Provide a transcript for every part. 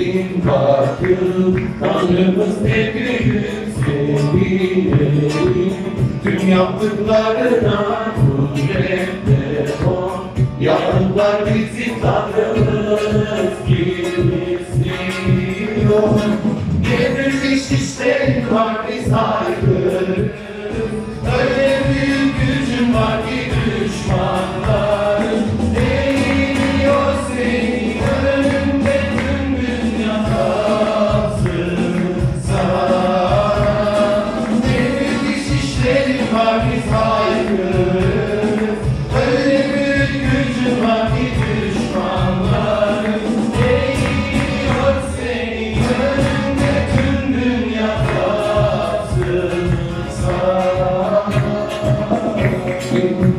Gelin bakın Tanrımız ne büyük sevinelim Tüm yaptıklarına kuvvetle o Yanıtlar bizi Tanrımız Thank you.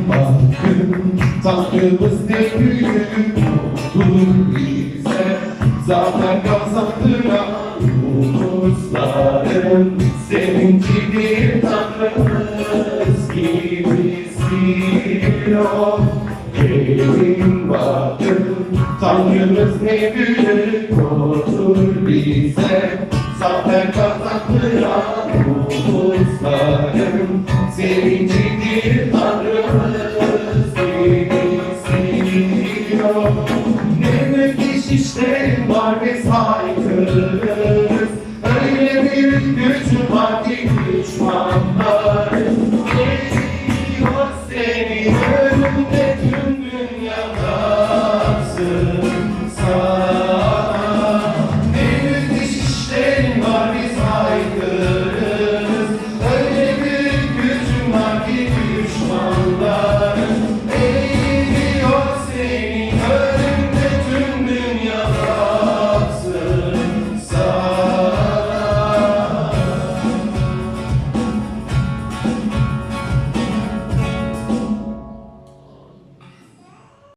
Bakın Tanrımız ne büyük olur bize Zafer kazandıran ulusların Sevincidir Tanrımız gibi siliyor Gelin bakın Tanrımız ne büyük olur bize Zafer kazandıran ulusların Sevincidir Pablo.